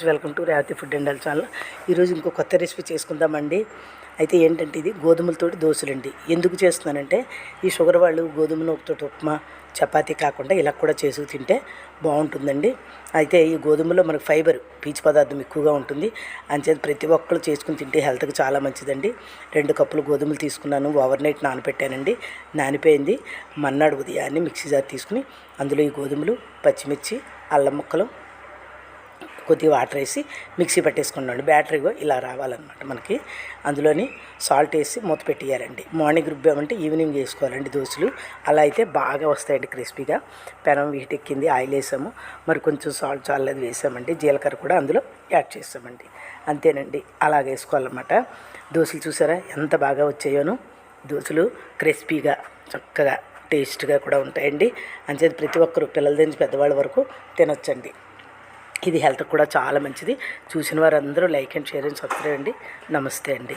Welcome to Revathi food and health channel. ఈరోజు ఇంకో కొత్త రెసిపీ చేసుకుందామండి. అయితే ఏంటంటే ఇది గోధుమలతోటి దోశలండి. ఎందుకు చేస్తున్నానంటే ఈ షుగర్ వాళ్ళు గోధుమ నూకతోటి ఉప్మా చపాతీ కాకుండా ఇలా కూడా చేసుకు తింటే బాగుంటుందండి. అయితే ఈ గోధుమలో మనకు ఫైబర్ పీచు పదార్థం ఎక్కువగా ఉంటుంది. అంచేది ప్రతి ఒక్కరు చేసుకుని తింటే హెల్త్కి చాలా మంచిదండి. రెండు కప్పులు గోధుమలు తీసుకున్నాను ఓవర్ నైట్ నానబెట్టానండి నానిపోయింది. మన్నాడు ఉదయాన్నే మిక్సీ జార్ తీసుకుని అందులో ఈ గోధుమలు పచ్చిమిర్చి అల్లం ముక్కలు కొద్దిగా వాటర్ వేసి మిక్సీ పట్టేసుకున్నాండి బ్యాటరీ ఇలా రావాలన్నమాట మనకి. అందులోని సాల్ట్ వేసి మూత పెట్టేయాలండి. మార్నింగ్ రుబ్బామంటే ఈవినింగ్ చేసుకోవాలండి దోశలు. అలా అయితే బాగా వస్తాయండి క్రిస్పీగా. పెనం వీటెక్కింది ఆయిల్ వేసాము. మరి కొంచెం సాల్ట్ చాలది వేసామండి. జీలకర్ర కూడా అందులో యాడ్ చేసామండి అంతేనండి. అలాగ వేసుకోవాలన్నమాట. దోశలు చూసారా? ఎంత బాగా వచ్చాయోను. దోశలు క్రిస్పీగా చక్కగా టేస్ట్గా కూడా ఉంటాయండి. అంచేది ప్రతి ఒక్కరు పిల్లల నుంచి పెద్దవాళ్ళ వరకు తినొచ్చండి. ఇది హెల్త్కి కూడా చాలా మంచిది. చూసిన వారందరూ like and share and subscribe అండి. నమస్తే అండి.